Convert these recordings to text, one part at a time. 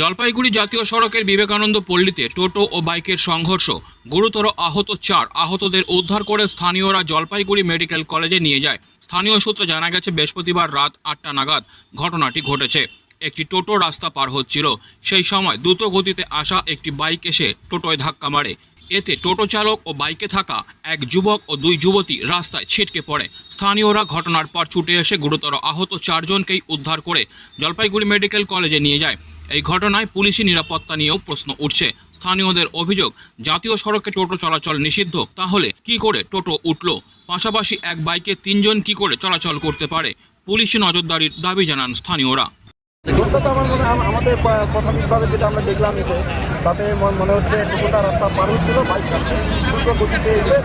জলপাইগুড়ি জাতীয় সড়কের বিবেকানন্দ পল্লীতে টোটো ও বাইকের সংঘর্ষ। গুরুতর আহত চার আহতদের উদ্ধার করে স্থানীয়রা জলপাইগুড়ি মেডিকেল কলেজে নিয়ে যায়। স্থানীয় সূত্রে জানা গেছে, বৃহস্পতিবার রাত আটটা নাগাদ ঘটনাটি ঘটেছে। একটি টোটো রাস্তা পার হচ্ছিল। সেই সময় দ্রুত গতিতে আসা একটি বাইক এসে টোটোয় ধাক্কা মারে। এতে টোটো চালক ও বাইকে থাকা এক যুবক ও দুই যুবতী রাস্তায় ছিটকে পড়ে। স্থানীয়রা ঘটনার পর ছুটে এসে গুরুতর আহত চারজনকেই উদ্ধার করে জলপাইগুড়ি মেডিকেল কলেজে নিয়ে যায়। এই ঘটনায় পুলিশি নিরাপত্তা নিয়েও প্রশ্ন উঠছে। স্থানীয়দের অভিযোগ, জাতীয় সড়কে টোটো চলাচল নিষিদ্ধ, তাহলে কি করে টোটো উঠল? পাশাপাশি এক বাইকে তিনজন কি করে চলাচল করতে পারে? পুলিশি নজরদারির দাবি জানান স্থানীয়রা। আমাদের প্রাথমিকভাবে যেটা আমরা দেখলাম এসে, তাতে মনে হচ্ছে টোটোটা রাস্তা পার হচ্ছিল দ্রুত গতিতে এসে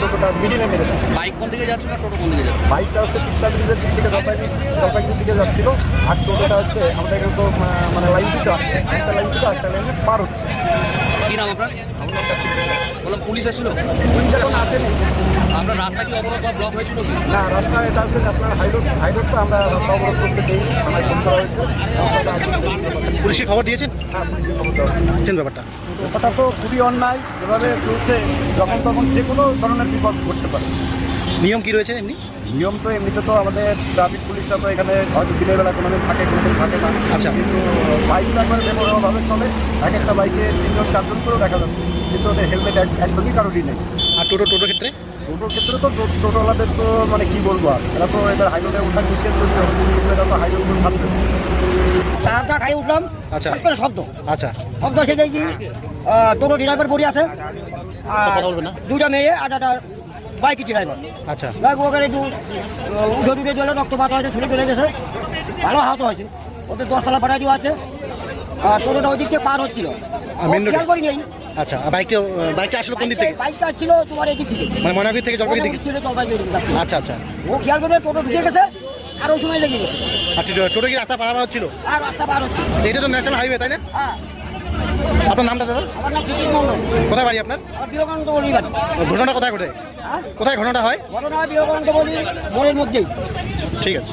টোটোটা মিডিলে মেরে দেয় বাইক কোন দিকে যাচ্ছে না টোটো কোন দিকে যাচ্ছে বাইকটা হচ্ছে তিস্তা ব্রিজের দিক থেকে জলপাইগুড়ি জলপাইগুড়ির দিকে যাচ্ছিল। আর টোটোটা হচ্ছে আমাদের তো মানে লাইন আছে। একটা লাইন দুটো একটা লাইনে পার হচ্ছে। কি নাম আপনার? বললাম পুলিশ আসছিল? পুলিশ এখন আসেনি আপনার রাস্তা কি অবরোধ বা ব্লক হয়েছিল কি? না রাস্তা এটা হচ্ছে ন্যাশনাল হাইরোড হাইরোড তো আমরা রাস্তা অবরোধ করতে দিই থানায় ফোন করা হয়েছে। পুলিশকে খবর দিয়েছেন? হ্যাঁ খবর দেওয়া ব্যাপারটা। ব্যাপারটা তো খুবই অন্যায় যেভাবে চলছে যখন তখন যে কোনো ধরনের বিপদ ঘটতে পারে। নিয়ম কি রয়েছে এমনি? নিয়ম তো এমনিতে তো আমাদের ট্রাফিক পুলিশরা তো এখানে হয়তো দিনের বেলা কোনো দিন থাকে কোনো দিন থাকে না। আচ্ছা। কিন্তু বাইক একবারে বেপরোয়াভাবে চলে। এক একটা বাইকে তিনজন চারজন করেও দেখা যাচ্ছে কিন্তু ওদের হেলমেট একদমই কারোরই নেই। আর টোটো টোটোর ক্ষেত্রে? টোটোর ক্ষেত্রে তো টোটোওয়ালাদের তো মানে কি বলব আর? এরা তো এদের হাইরোডে ওঠার নিষেধ করতে হবে কিন্তু এরা তো হাইরোড ছাড়ছে খাই উঠলাম। আচ্ছা। করে শব্দ। আচ্ছা। শব্দ টোটো ড্রাইভার পড়ে আছে। আর? দুটা মেয়ে আর একটা বাইক ড্রাইভার আচ্ছা। বাইক ওখানে একটু উঠে রক্তপাত হয়েছে ছুটে চলে গেছে। ভালো আহত হয়েছে। ওদের দশতলা পাঠাই দেওয়া আছে। টোটোটা ওই দিক থেকে পার হচ্ছিল। খেয়াল করি নেই আচ্ছা আর বাইকটা বাইকটা আসলো কোন দিক থেকে? বাইকটা ছিল তোমার এদিক থেকে। মানে থেকে জলপাইগুড়ি দিকে? ছিল জলপাইগুড়ি আচ্ছা আচ্ছা। ও খেয়াল করে টোটো ঢুকে গেছে আর ওই সময় লেগে গেছে। আর টোটো কি রাস্তা পারাবার হচ্ছিল? আর রাস্তা পার এটা তো ন্যাশনাল হাইওয়ে তাই না? হ্যাঁ। আপনার নামটা দাদা? কোথায় বাড়ি আপনার? ঘটনাটা কোথায় ঘটে? হ্যাঁ? কোথায় ঘটনাটা হয়? ঘটনা বিবেকানন্দ বলি মোড়ের মধ্যেই। ঠিক আছে।